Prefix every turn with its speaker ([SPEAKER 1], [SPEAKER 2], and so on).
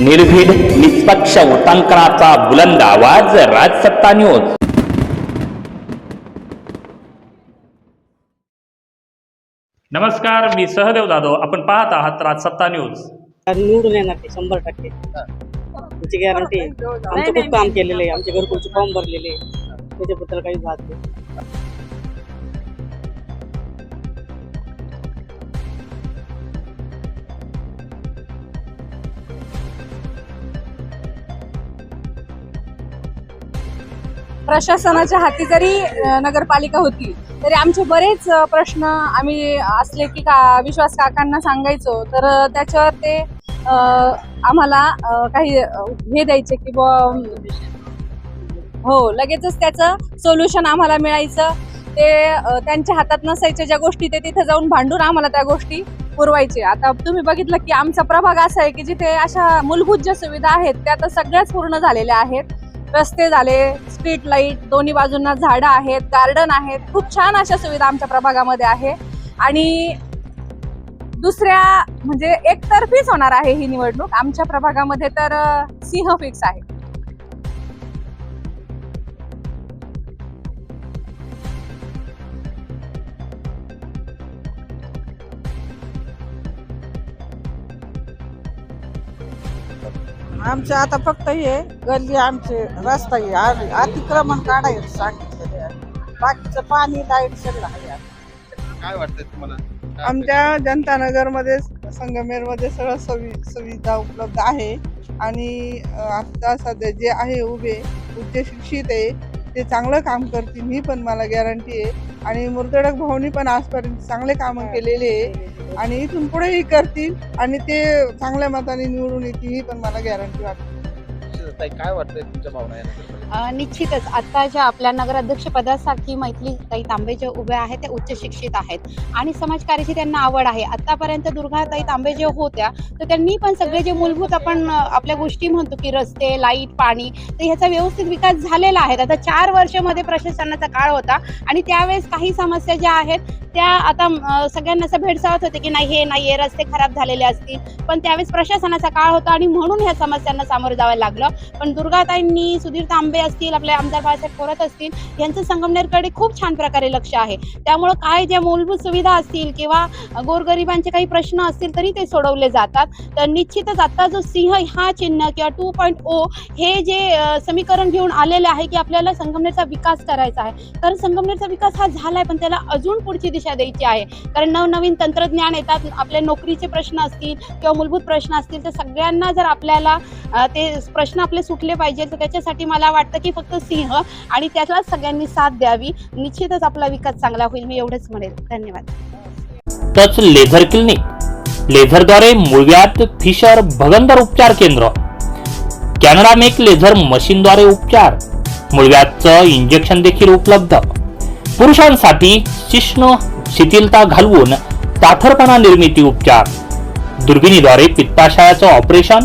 [SPEAKER 1] निर्भीड निष्पक्ष उटांकनाचा बुलंद आवाज राजसत्ता न्यूज. नमस्कार मी सहदेव जाधव. आपण पाहत आहात राजसत्ता न्यूज.
[SPEAKER 2] निवडून येणार ते शंभर टक्के. त्याची गॅरंटी आमचं खूप काम केलेलं आहे. आमच्या घरकुलचे फॉर्म भरलेले आहे. त्याच्याबद्दल काही वाद नाही.
[SPEAKER 3] प्रशासनाच्या हाती जरी नगरपालिका होती तरी आमचे बरेच प्रश्न आम्ही असले की का विश्वास काकांना सांगायचो तर त्याच्यावर ते आम्हाला काही हे द्यायचे की बुवा हो लगेचच त्याचं सोल्युशन आम्हाला मिळायचं. ते त्यांच्या हातात नसायच्या ज्या गोष्टी ते तिथे जाऊन भांडून आम्हाला त्या गोष्टी पुरवायचे. आता तुम्ही बघितलं की आमचा प्रभाग असा आहे की जिथे अशा मूलभूत ज्या सुविधा आहेत त्या तर सगळ्याच पूर्ण झालेल्या आहेत. रस्ते झाले स्ट्रीट लाइट दोन्ही बाजूंना झाडं आहेत गार्डन आहेत. खूप छान अशा सुविधा आमच्या प्रभागामध्ये आहे. आणि दुसऱ्या म्हणजे एकतर्फीच होणार आहे ही निवडणूक. आमच्या प्रभागामध्ये तर सिंह फिक्स आहे.
[SPEAKER 4] आमचे आता फक्त हे गल्ली आमचे रस्ता हे आ- अतिक्रमण काढायचं सांगितलेलं आहे. बाकीचं पाणी लाइट सगळं आहे.
[SPEAKER 5] काय वाटतंय तुम्हाला?
[SPEAKER 6] आमच्या जनतानगरमध्ये संगमेरमध्ये सगळं सवि सुविधा उपलब्ध आहे. आणि अ, आता सध्या जे आहे उभे उच्च शिक्षित आहे ते चांगलं काम करतील ही पण मला गॅरंटी आहे. आणि मुर्तडक भाऊनी पण आजपर्यंत चांगले कामं केलेले आहे. आणि इथून पुढेही करतील आणि ते चांगल्या मताने निवडून येतील ही पण मला गॅरंटी वाटते.
[SPEAKER 5] ताई, काय वाटतंय तुमच्या भावना यानंतर
[SPEAKER 7] निश्चितच. आता ज्या आपल्या नगराध्यक्ष पदासाठी मैथिली ताई तांबे जे उभे आहेत त्या उच्च शिक्षित आहेत. आणि समाजकार्याची त्यांना आवड आहे. आतापर्यंत दुर्गाताई तांबे जे होत्या तर त्यांनी पण सगळे जे मूलभूत आपण आपल्या गोष्टी म्हणतो की रस्ते लाइट पाणी तर ह्याचा व्यवस्थित विकास झालेला आहे. आता चार वर्षामध्ये प्रशासनाचा काळ होता आणि त्यावेळेस काही समस्या ज्या आहेत त्या आता सगळ्यांना असं भेडसावत होते की नाही हे नाही हे रस्ते खराब झालेले असतील. पण त्यावेळेस प्रशासनाचा काळ होता आणि म्हणून ह्या समस्यांना सामोरं जावं लागलं. पण दुर्गाताईंनी सुधीर तांबे असतील आपले आमदार बाळासाहेब थोरात असतील यांचं संगमनेरकडे खूप छान प्रकारे लक्ष आहे. त्यामुळं काय ज्या मूलभूत सुविधा असतील किंवा गोरगरिबांचे काही प्रश्न असतील तरी ते सोडवले जातात. तर निश्चितच आता जो सिंह हा चिन्ह किंवा टू पॉईंट ओ हे जे समीकरण घेऊन आलेले आहे की आपल्याला संगमनेरचा विकास करायचा आहे. तर संगमनेरचा विकास हा झाला आहे पण त्याला अजून पुढची दिशा द्यायची आहे. कारण नवनवीन तंत्रज्ञान येतात आपल्या नोकरीचे प्रश्न असतील किंवा मूलभूत प्रश्न असतील तर सगळ्यांना जर आपल्याला ते प्रश्न आपले सुटले पाहिजे तर त्याच्यासाठी मला वाटतं की फक्त सिंह आणि त्याला सगळ्यांनी साथ द्यावी. निश्चितच आपला विकास चांगला होईल मी एवढंच म्हणेल. धन्यवाद.
[SPEAKER 1] Touch laser clinic. लेझरद्वारे मुळव्यात फिशर भगंदर उपचार केंद्र. कॅनडा मेक लेझर मशीनद्वारे उपचार. मुळव्याचं इंजेक्शन देखील उपलब्ध. पुरुषांसाठी शिष्ण शिथिलता घालवून ताथरपणा निर्मिती उपचार. दुर्बिणीद्वारे पित्ताशयाचं ऑपरेशन